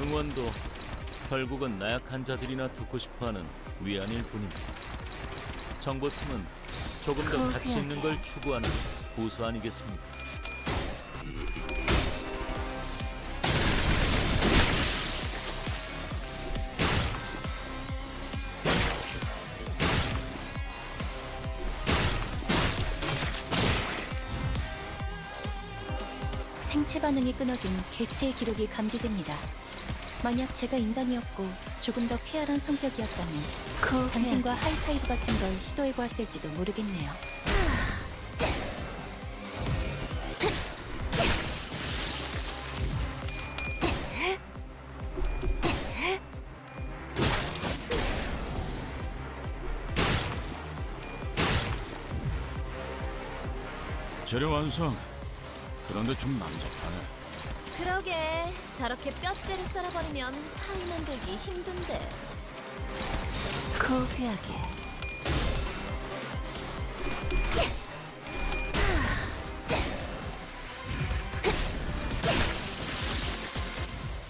응원도 결국은 나약한 자들이나 듣고 싶어하는 위안일 뿐입니다. 정보팀은 조금 더 가치 있는 걸 추구하는 부서 아니겠습니까? 생체 반응이 끊어진 개체의 기록이 감지됩니다. 만약 제가 인간이었고 조금 더 쾌활한 성격이었다면 당신과 하이파이브 같은 걸 시도해 보았을지도 모르겠네요. 재료 완성. 그런데 좀 남잡하네. 그러게. 저렇게 뼈째를 썰어버리면 파이 만들기 힘든데. 고귀하게.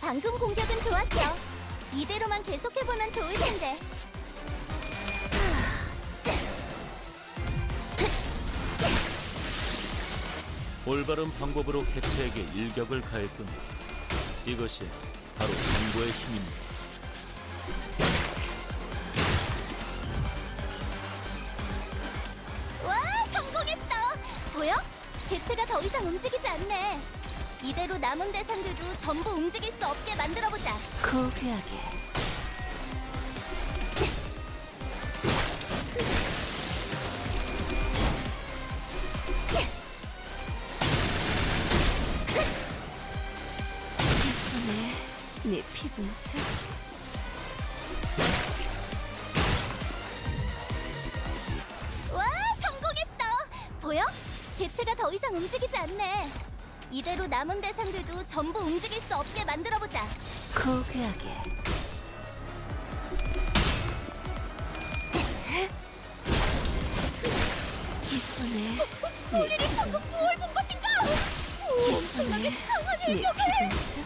방금 공격은 좋았어 이대로만 계속해보면 좋을 텐데 올바른 방법으로 개체에게 일격을 겁니다. 이것이 바로 정보의 힘입니다. 와 성공했어 보여? 개체가 더 이상 움직이지 않네 이대로 남은 대상들도 전부 움직일 수 없게 만들어보자 고귀하게 네 피분수 와 성공했어. 보여? 개체가 더 이상 움직이지 않네. 이대로 남은 대상들도 전부 움직일 수 없게 만들어보자. 고귀하게. 이번에 우리를 방금 무얼 본 것인가? 오, 엄청나게 강한 네 일격을. 피분수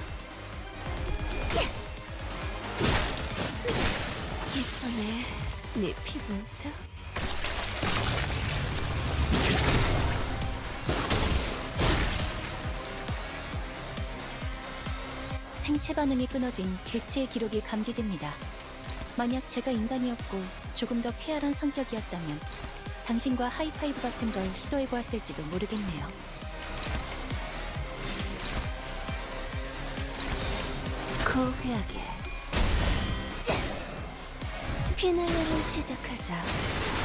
네 피분수 생체 반응이 끊어진 개체의 기록이 감지됩니다. 만약 제가 인간이었고 조금 더 쾌활한 성격이었다면 당신과 하이파이브 같은 걸 시도해 보았을지도 모르겠네요. 고귀하게 피날레를 시작하자.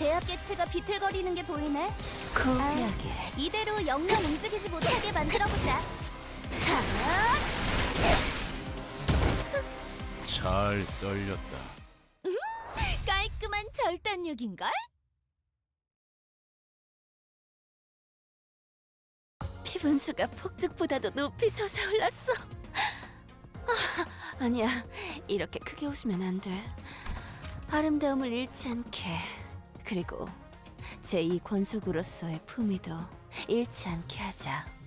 제압 개체가 비틀거리는 게 보이네 고귀하게 이대로 영영 움직이지 못하게 만들어보자 잘 썰렸다. 깔끔한 절단력인걸? 피분수가 폭죽보다도 높이 솟아올랐어. 아, 아니야, 이렇게 크게 웃으면 안 돼. 아름다움을 잃지 않게 그리고 제이 권속으로서의 품위도 잃지 않게 하자.